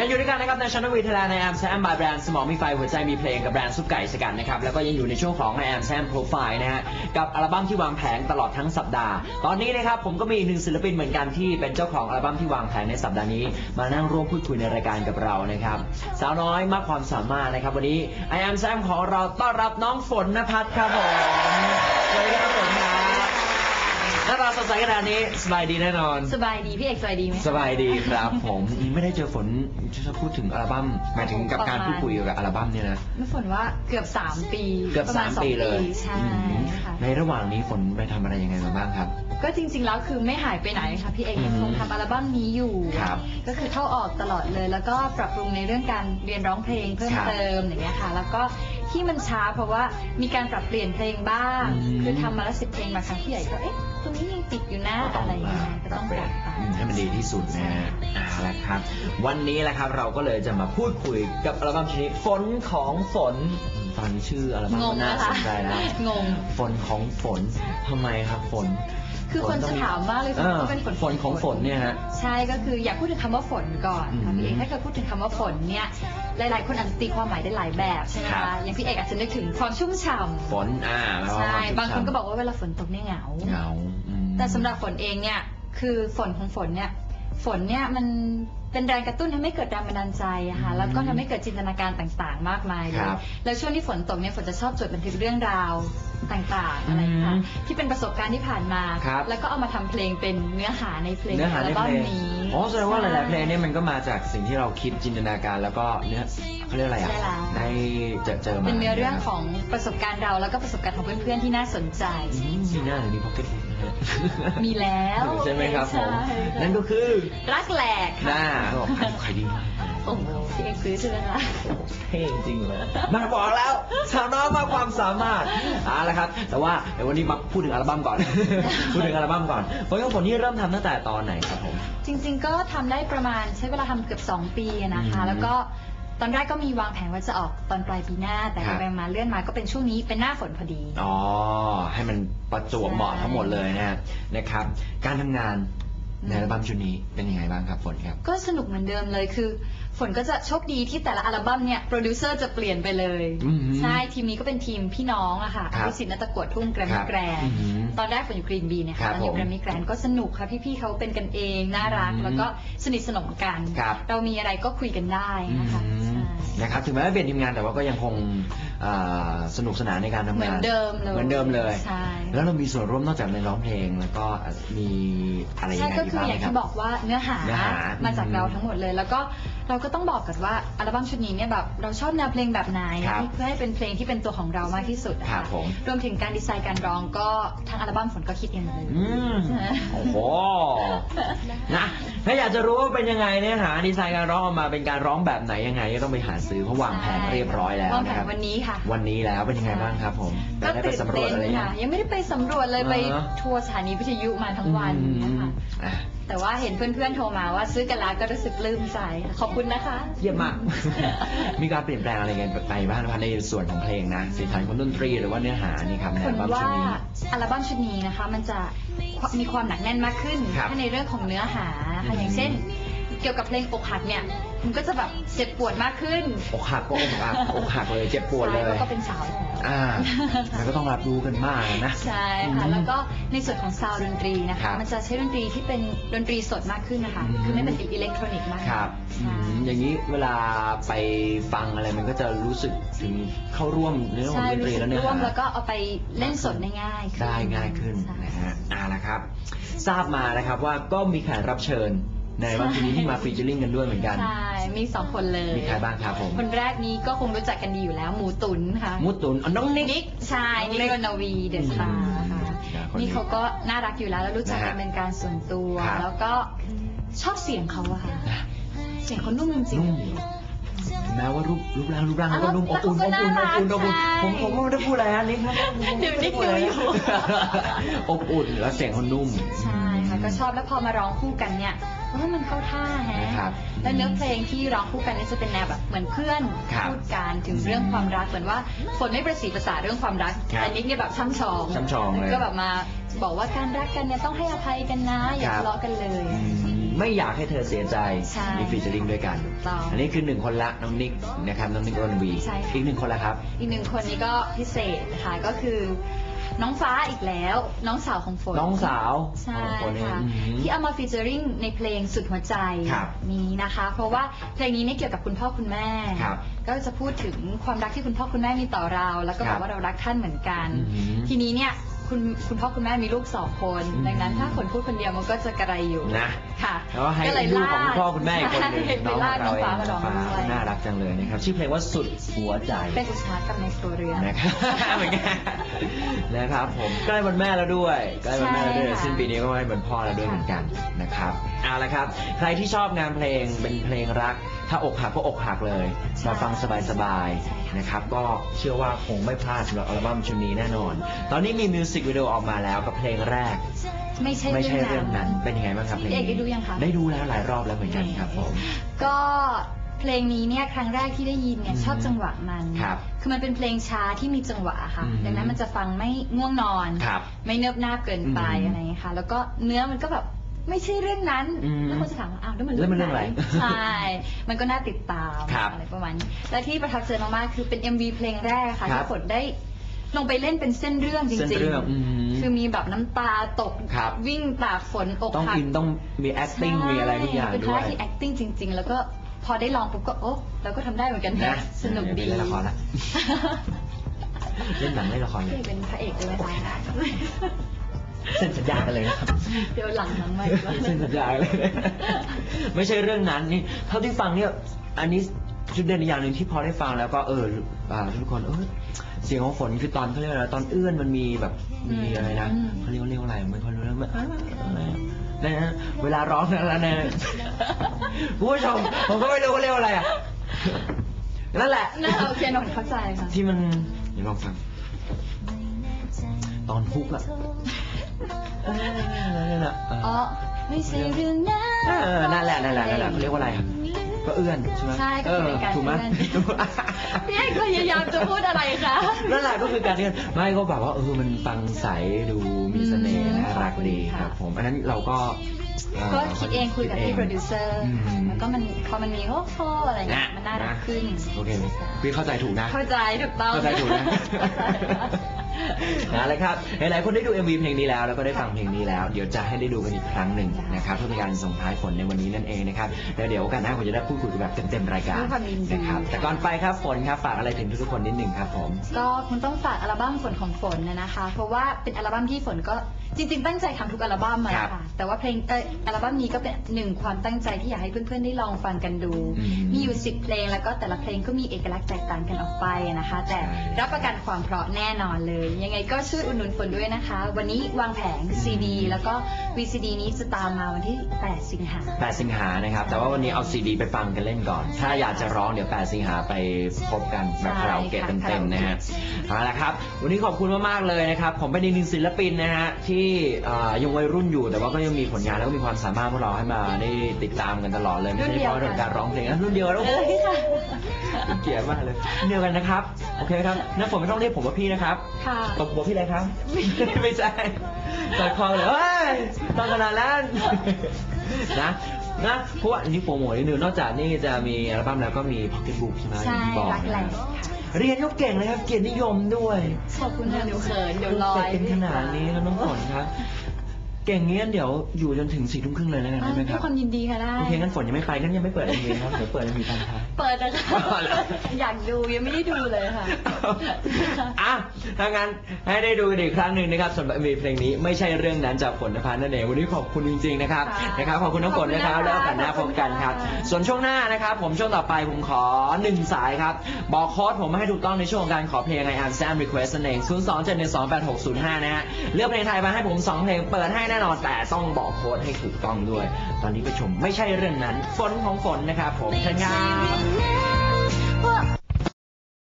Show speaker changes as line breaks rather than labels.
ยังอยู่ด้วยกันนะครับในชันวีทแลนในแอมแซมบายแบรนด์สมองมีไฟหัวใจมีเพลงกับแบรนด์ซุปไก่สกัดนะครับแล้วก็ยังอยู่ในช่วงของแอมแซมโปรไฟล์นะฮะกับอัลบั้มที่วางแผงตลอดทั้งสัปดาห์ ตอนนี้นะครับผมก็มีอีกหนึ่งศิลปินเหมือนกันที่เป็นเจ้าของอัลบั้มที่วางแผงในสัปดาห์นี้ มานั่งร่วมพูดคุยในรายการกับเรานะครับสาวน้อยมากความสามารถนะครับวันนี้ไอแอมแซมของเราต้อนรับน้องฝนนภัทรครับผมสวัสดีครับฝนครับ หน้าตาสดใสขนาดนี้สบายดีแน่นอน
สบายดีพี่เอกสบายดีไหม
สบายดีครับผมไม่ได้เจอฝนจะพูดถึงอัลบั้มหมายถึงกับการพูดคุยเกี่ยวกับอัลบั้มเนี่ยนะ
ไม่ฝนว่าเกือบ 3 ปี
เกือบ
ระ
สาม
ณง
ปีเลย
ใช่
อืม
ค่ะ
ในระหว่างนี้ฝนไปทำอะไรยังไงมาบ้างครับ
ก็จริง ๆ แล้วคือไม่หายไปไหนค่ะพี่เอก
อืม
ยังคงทำอัลบั้มนี้อยู่
ครับ
ก็คือเข้าออกตลอดเลย แล้วก็ปรับปรุงในเรื่องการเรียนร้องเพลงเพิ่ม
ครับ
เติมอย่างเงี้ยค่ะ แล้วก็ ที่มันช้าเพราะว่ามีการปรับเปลี่ยนเพลงบ้าง
อืม
คือทำมาแล้วสิบเพลงมาครั้งที่ใหญ่ก็เอ๊ะตรงนี้ยังติดอยู่นะ
ก็ต้อง
อะไรอย่าง
มา
เงี้ยก็
ปรั
ต้
บ
อง
เป
ป
ลี่ย
รั
น
บไป
อืมให้มันดีที่สุดนะฮะเอ่าละครับ วันนี้แหละครับเราก็เลยจะมาพูดคุยกับอัลบั้มชนิดฝนของฝนอืมตอนนี้ชื่ออัลบั้ม
ง
ก็
ง
น่า
นะคะ
สนใจแล้ว
งง
ฝนของฝนทำไมครับฝน
คือคนจะถามมากเลย
เออ
ว่าเป็นฝน
ฝนของฝนเนี่ยฮะ
ใช่ก็คืออยากพูดถึงคำว่าฝนก่อนค่ะ
อืม
พี่เอกถ้าเกิดพูดถึงคำว่าฝนเนี่ย หลาย ๆ คนอาจจะตีความหมายได้หลายแบบใช่ไหม
ครั
คะ
บ
อย่างพี่เอกอาจจะนึกถึงความชุ่มฉ่ำ
ฝนอ่าแล้ว
ใช่บางคนก็บอกว่าเวลาฝนตกเนี่ยเหงา
เหงาอืม
แต่สำหรับฝนเองเนี่ยคือฝนของฝนเนี่ย ฝนเนี่ยมันเป็นแรงกระตุ้นทำให้เกิดแรงบันดาลใจอะค่ะ
อืม
แล้วก็ทำให้เกิดจินตนาการต่างๆ มากมายเล
ค
ย
รับ
แล้วช่วงที่ฝนตกเนี่ยฝนจะชอบจดบันทึกเรื่องราวต่างๆอะไรค่ะ
อืม
ที่เป็นประสบการณ์ที่ผ่านมา
ครับ
แล้วก็เอามาทำเพลงเป็นเนื้อหาในเพลง
เนื้อหาใน
ลบั้
เพ
ม
ลง
นี้
อ๋อแสดงว่าหลายๆเพลง
ใช่
เนี่ยมันก็มาจากสิ่งที่เราคิดจินตนาการแล้วก็เนื้อเขาเรียกอะไรอะ
ใช่แล้ว
ได้เจอเจอมา
เป็นเนื้อเรื่องของประสบการณ์เราแล้วก็ประสบการณ์ของเพื่อนๆที่น่าสนใจ
อืมมีหน้าหรือมีพ็อกเก็ตบุ๊กนะ ฮะ
มีแล้ว
ใช่ไหมครับผม
ใช่ค่ะ
นั่นก็คือ
รักแหลก
ห
ค่ะ
น้าเขาบอกขายขายดีมาก
โอ้โหพี่เอกซื้อใช่ไหมคะ
เท่จริงเลยมาบอกแล้วสาวน้อยมากความสามารถเอาละครับ แต่ว่าเดี๋ยววันนี้มาพูดถึงอัลบั้มก่อน พูดถึงอัลบั้มก่อนเพราะว่าผลนี่เริ่มทำตั้งแต่ตอนไหนครับผม
จริงๆ ก็ทำได้ประมาณใช้เวลาทำเกือบ 2 ปีนะคะ
อืม
แล้วก็ ตอนแรกก็มีวางแผนว่าจะออกตอนปลายปีหน้า แต่
ครับ
ไปมาเลื่อนมาก็เป็นช่วงนี้เป็นหน้าฝนพอดี
อ๋อ ให้มันประจวบเหมาะทั้งหมดเลยนะฮะนะครับ การทำงานในอัลบั้มชุดนี้เป็นยังไงบ้างครับฝนครับ
ก็สนุกเหมือนเดิมเลยคือ ฝนก็จะโชคดีที่แต่ละอัลบั้มเนี่ยโปรดิวเซอร์จะเปลี่ยนไปเลย
อืม
ใช่ทีมนี้ก็เป็นทีมพี่น้องอะค่ะ
ครับ
พิสิทธิ์นัตะกวดทุ่งแกรม
ครั
มี่
บ
แกรน
อืม
ตอนแรกฝนอยู่กรีนบีเนี่ย
ครั
ค่ะ
บ
ตอนอยู่
ผม
แกรมมี่แกรนก็สนุกค่ะพี่ๆเขาเป็นกันเองน่ารัก
อืม
แล้วก็สนิทสนมกัน
ครับ
เรามีอะไรก็คุยกันได้นะคะ
อืม
ใช่
นะครับถึงแม้ว่าเปลี่ยนทีมงานแต่ว่าก็ยังคง อ่าสนุกสนานในการทำงาน
เหมือนเดิมเลย
เหมือนเดิมเลย
ใช่
แล้วเรามีส่วนร่วมนอกจากในร้องเพลงแล้วก็มีอะไรยัง
ใช่
ไง
ก็
อีก
คือ
บ้าง
อ
ไหม
ย่าง
ครับ
ที่บอกว่าเนื้อหา
เนื้อหา
มาจาก
อืม
เราทั้งหมดเลย แล้วก็เราก็ต้องบอกกันว่าอัลบั้มชุดนี้เนี่ยแบบเราชอบแนวเพลงแบบไหน
ครับ
เพื่อให้เป็นเพลงที่เป็นตัวของเรามากที่สุดอะ
ครับผม
รวมถึงการดีไซน์การร้องก็ทั้งอัลบั้มฝนก็คิดเองหมดเลย
อืมโอ้โห นะ ถ้าอยากจะรู้ว่าเป็นยังไงเนื้อหาดีไซน์การร้องออกมาเป็นการร้องแบบไหนยังไงก็ต้องไปหาซื้อเพราะวางแผนเรียบร้อยแล้ว
วางแผ
นะ
น
ครับ
วันนี้ค่ะ
วันนี้แล้วเป็นยังไงบ้างครับผม
ก็
ได้ไป
ตื่น
สำรว
เต้
จ
น
อะไรยัง
ค่ะยังไม่ได้ไปสำรวจเลยไป
อ่า
ทัวร์สถานีวิทยุมาทั้งวัน
อื
นะคะ
มอะ
แต่ว่าเห็นเพื่อนๆโทรมาว่าซื้อกันแล้วก็รู้สึกปลื้มใจขอบคุณนะคะ
เยี่ยมมาก มีการเปลี่ยนแปลงอะไรกันไปบ้างนะครับในส่วนของเพลงนะสีสันของดนตรีหรือว่าเนื้อหานี่ครับใน
ผ
อั
ล
ลบั้ม
ว่า
ชุดนี้
อัลบั้มชุดนี้นะคะ มันจะมีความหนักแน่นมากขึ้น
ครับ
ถ้าในเรื่องของเนื้อหา
อื
ค่ะ
ม
อย่างเช่น เกี่ยวกับเพลงอกหักเนี่ยมันก็จะแบบเจ็บปวดมากขึ้น
อกหักก็อกหักอกหักเลยเจ็บปวดเลย
ใช่แล้วก็เป็นสาวแล้ว
อ่ามันก็ต้องรับรู้กันมากนะ
ใช่ค่ะ
อืม
แล้วก็ในส่วนของซาวด์ดนตรีนะ
ครั
คะ
บ
มันจะใช้ดนตรีที่เป็นดนตรีสดมากขึ้นนะคะ
อืม
คือไม่เป็นอิเล็กทรอนิกส์มาก
ครับอื
ใช่
มอย่างนี้เวลาไปฟังอะไรมันก็จะรู้สึกถึงเข้าร่วมเนื้อของ
ใช่
ดนต
รู้
รี
สึก
แล้วเนื้อ
ร่วม
หา
แล้วก็เอาไปเล่นสดได้ง่ายขึ้น
ได้ง่ายขึ้น
ใช่
นะฮะอ่าละครับ ทราบมานะครับว่าก็มีแขกรับเชิญ ในวันทีนี้ที่มาฟีเจอริ่งกันด้วยเหมือนกัน
ใช่ มีสองคนเลย
มีใครบ้างครับผม
คนแรกนี้ก็คงรู้จักกันดีอยู่แล้ว หมูตุ๋นค่ะ
มุตุนอ๋อน้องนิก
นิกใช่
น้องนิ
นิ
ก
กรณวีเดอะสตาร์ค่ะ
อืมคนนี้
นี่เขาก็น่ารักอยู่แล้วแล้วรู้จักกัน
นะฮะ
เป็นการส่วนตัว
ครับ
แล้วก็ชอบเสียงเขาอะค่ะ
นะ
เสียงเขานุ่มจริง
นุ่ม
ๆ
ถึงแม้ว่ารูปรูปร่างรูปร่างเขาก็นุ่มอบอุ่น
แล้
อ
ว
บ
เขาก็
อุ่นอบ
น่ารัก
อุ่นอบอุ่น
ใช่
ผมผมก็ไม่ได้พูดอะไรนะนิกครับ
เดี๋ยวนิกดูอยู่
อบอุ่นแล้วเสียงเขานุ่ม
ใช่ค่ะก็ชอบแล้วพอมาร้องคู่กันเนี่ย เออมันเข้าท่าแฮะ
นะครับ
แล้วเนื้อเพลงที่ร้องคู่กันเนี่ยจะเป็นแนวแบบเหมือนเพื่อน
ครับ
พูดกันถึงเรื่องความรักเหมือนว่าฝนไม่ประสีภาษาเรื่องความรัก
ครับ
แต่นิกเนี่ยแบบช่ำชอง
ช่ำชองเลย
ก็แบบมาบอกว่าการรักกันเนี่ยต้องให้อภัยกันนะอย่า
ครับ
ทะเลาะกันเลย
อืมไม่อยากให้เธอเสียใจ
ใช่
มีฟีเจอริงด้วยกัน
ถูกต้อง
อันนี้คือหนึ่งคนละน้องนิกนะครับน้องนิกรนวี
ใช่ค่ะ
อีกหนึ่งคนละครับ
อีกหนึ่งคนนี้ก็พิเศษนะคะก็คือ น้องฟ้าอีกแล้ว น้องสาวของฝน
น้องสาว
ใช่
ของคนนี้
ค่ะ
อืม
ที่เอามาฟีเจอริงในเพลงสุดหัวใจ
ครับ
นี้นะคะ เพราะว่าเพลงนี้เนี่ยเกี่ยวกับคุณพ่อคุณแม่
ครับ
ก็จะพูดถึงความรักที่คุณพ่อคุณแม่มีต่อเรา แล้วก็
ครับ
อบกว่าเรารักท่านเหมือนกัน
อืม
ทีนี้เนี่ย คุณคุณพ่อคุณแม่มีลูกสองคน
อืม
ดังนั้นถ้าคนพูดคนเดียวมันก็จะกระไรอยู่
นะ
ค่ะ
แล้วก็ให้
ก็เลย
ลูกของคุณพ่อคุณแม่อีกคนหนึ่ง
ใช่
น้อง
ไป
ข
ลา
อกง
น้
เรา
อง
เอง
ฟ้ามาร้อง
ฟ้า
ด้วย
น่ารักจังเลยนะครับชื่อเพลงว่าสุดหัวใจ
เป็นอุตสาหกรรมในครัวเรือน
นะครับเหมือนกันนะครับผมใกล้วันแม่แล้วด้วยใกล้วันแม่แล้วด้วย
ใช่ค่ะ
สิ้นปีนี้ก็ใกล้วันพ่อแล้วด้วยเหมือนกันนะครับเอาละครับ ใครที่ชอบงานเพลงเป็นเพลงรัก ถ้าอกหักก็อกหักเลยมาฟังสบายๆนะครับ ก็เชื่อว่าคงไม่พลาดสำหรับอัลบั้มชุดนี้แน่นอน ตอนนี้มีมิวสิกวิดีโอออกมาแล้วกับเพลงแรก
ไม่ใช่
ไม่ใช่
เรื่
เรื่
อ
องง
นั้
นั้นนเป็นยังไงบ้างครับเพลง
พี่เอกได้
นี้
ดูยังคะ
ได้ดูแล้วหลายรอบแล้วเหมือนกันครับผม
ก็เพลงนี้เนี่ยครั้งแรกที่ได้ยินเนี่ย
อืม
ชอบจังหวะมัน
ครับ
คือมันเป็นเพลงช้าที่มีจังหวะค่ะ
อืม
ดังนั้นมันจะฟังไม่ง่วงนอน
ครับ
ไม่เนิบนาบเกินไป
อืม
อะไรอย่างเงี้ยค่ะ แล้วก็เนื้อมันก็แบบไม่ใช่เรื่องนั้น
อืม
แล้วคนจะถามว่าอ้าวแล้วมัน
แล้วมันเรื่องอะไร
หใช่ มันก็น่าติดตาม
ครับ
อะไรประมาณนี้ และที่ประทับใจมากๆคือเป็น MV เพลงแรกค่ะ
ครับ
ที่ฝนได้ ลงไปเล่นเป็นเส้นเรื่องจริง
เส้นเรื่องอืม
คือมีแบบน้ำตาตก
ครับ
วิ่งตากฝนอก
ต้อง
หัก
อินต้องมี acting มีอะไรทุกอย่าง
เป็น
ด้
ท่า
วย
ที่ acting จริง ๆ แล้วก็พอได้ลองปุ๊บก็โอ้เราก็ทำได้เหมือนกัน
นะ
นะสนุกดี
เล่นละครละ เล่นหนังเล่นละครเล
พี่
ย
เป็นพระเอกด้วยไหมคะ
เซ็นสัญญากันเลยนะครับ
เดี๋ยวหลังหลังไม่
เซ็นสัญญากันเลยนะไม่ใช่เรื่องนั้นนี่เท่าที่ฟังเนี่ย อันนี้จุดเด่นอีกอย่างหนึ่งที่พอได้ฟังแล้วก็เอออ่าทุกคนเออ เสียงของฝนคือตอนเขาเรียกอะไรตอนเอื้อนมันมีแบบมีอะไรนะเขาเรียกว่าเรียกว่าอะไรไม่ค่อยรู้แล้วมันอะไรนะฮะเวลาร้องนะแล้วนะคุณผู้ชมผมก็ไม่รู้ว่าเรียกว่าอะไรอะนั่นแหละ
น่าโอเคหนนเข้าใจค่ะ
ที่มันเดี๋ยวลองฟัง ตอนฮุกอะเออนั่นแหละเออ
อ๋อไม่ใช่เรื่องนั้น
เออนั่นแหละนั่นแหละนั่นแหละเขาเรียกว่าอะไรครับ ก็เอื้อนใช่ไหม
ใช่ก็คือเป็นการ
ถูกไหม
เอื้อนพี่เอกพยายามจะพูดอะไรคะ
นั่นแหละก็คือการเอื้อนไม่ก็แบบว่าเออมันฟังใสดูมีเสน่ห์
อืม
น่ารักดี
ขอบคุณค่ะ
ครับ ผมอันนั้นเราก็เอ่อ
ก็คิดเองคุยกับพี่
ด
โปรดิวเซอร์
อืม
แล้วก็มันพอมันมีโอ้โหอะไรเงี้ย
นะ
มันน่ารักขึ้น
โอเคพี่เข้าใจถูกนะ
เข้าใจถูกต้อง
เข้าใจถูกนะ นะเลยครับหลายๆคนได้ดู MV เพลงนี้แล้ว แล้วก็ได้ฟังเพลงนี้แล้ว เดี๋ยวจะให้ได้ดูกันอีกครั้งหนึ่งนะครับเพื่อเป็นการส่งท้ายฝนในวันนี้นั่นเองนะครับแล้วเดี๋ยวโอกาสหน้าผมจะได้พูดคุยกันแบบเต็มๆรายการ
ด้วยความยินดี
นะครับแต่ก่อนไปครับฝนครับฝากอะไรถึงทุกๆคนนิดหนึ่งครับผม
ก็คุณต้องฝากอัลบั้มฝนของฝนนะนะคะ เพราะว่าเป็นอัลบั้มที่ฝนก็ จริงๆ ตั้งใจทำทุกอัลบั้มมา
ครับ
ค่ะ แต่ว่าเพลงเอออัลบั้มนี้ก็เป็นหนึ่งความตั้งใจที่อยากให้เพื่อนๆ ได้ลองฟังกันดู
อืม
มีอยู่สิบเพลงแล้วก็แต่ละเพลงก็มีเอกลักษณ์แตกต่างกันออกไปนะคะ แต่
ใช่
รับประกันความเพราะแน่นอนเลย ยังไงก็ช่วยอุดหนุนฝนด้วยนะคะ วันนี้วางแผง CD แล้วก็ VCD นี้จะตามมาวันที่ 8 สิงหา
8 สิงหานะครับ แต่ว่าวันนี้เอาซีดีไปฟังกันเล่นก่อน ถ้าอยากจะร้องเดี๋ยว 8 สิงหาไปพบกันแบบ
ใช่
คาราโอเกะ
ค่ะ
เต็มๆนะฮะ เอาละครับ วันนี้ขอบคุณมากๆเลยนะครับ ผมเป็นอีกหนึ่งศิลปินนะฮะที่เอ่อยังวัยรุ่นอยู่แต่ว่าก็ยังมีผลงานแล้วก็มีความสามารถพวกเราให้มาได้ติดตามกันตลอดเลยไม่ใช่เฉพาะเรื่องการร้องเพลงนะรุ่นเดียวกันโอ้โห
เอ้ยค่ะ
เกลียดมากเลยรุ่นเดียวกันนะครับโอเคไหมครับนักฝนไม่ต้องเรียกผมว่าพี่นะครับ
ค่ะ
ตบหัวพี่เลยครับ ไม่ใช่ตอดคอเลยเฮ้ยตอนขนาดนั้นนะนะเพราะว่าอันนี้โปรโมทนิดนึงนอกจากนี่จะมีอัลบั้มแล้วก็มีพ็อกเก็ตบุ๊กใช่ไหม
ใช่
อย่างที่บอก
รักแหล่
นะ
ค่ะ
เรียนก็เก่งเลยครับ เกียรตินิยมด้วย
ขอบคุณค่ะเดี๋ยวเขินเดี๋ยวลอย
เป็นขนาดนี้แล้วน้องฝนครับ เก่งเงี้ยเดี๋ยวอยู่จนถึงสี่ทุ่มครึ่งเลยแล้วกัน
อ่า
ได้ไหมค
ด้ว
รั
ย
บ
ความยินดีค่ะได้
โอเคงั้นฝนยังไม่ไปงั้นยังไม่เปิดเอ็มวีครับเดี๋ยวเปิดเอ็มวีตอนท้าย
เปิดนะคะ
อ๋อเหรอ
อยากดูยังไม่ได้ดูเลยค่ะ
อะถ้างั้นให้ได้ดูกันอีกครั้งหนึ่งนะครับสำหรับ MV เพลงนี้ไม่ใช่เรื่องนั้นจากฝนนภานั่นเองวันนี้ขอบคุณจริงๆนะครับ
ค่ะ
นะครับขอบคุณน้องฝนนะครับ
ขอบคุณนะคะ
แล้วโอกาสหน้าพบกันครับ
ขอบคุณค่ะ
ส่วนช่วงหน้านะครับ ผมช่วงต่อไปผมขอหนึ่งสายครับ บอกโค้ดผมมาให้ถูกต้องในช่วงของการขอเพลง I am Sam Request นั่นเอง0 2 7 1 2 8 6 0 5นะฮะเลือกเพลงไทยมาให้ผม2เพลงเปิดให้แน่นอนแต่ต้องบอกโค้ดให้ถูกต้องด้วย ตอนนี้ไปชมไม่ใช่เรื่องนั้น ฝนของฝนนะครับผมเชิญครับ
ว่า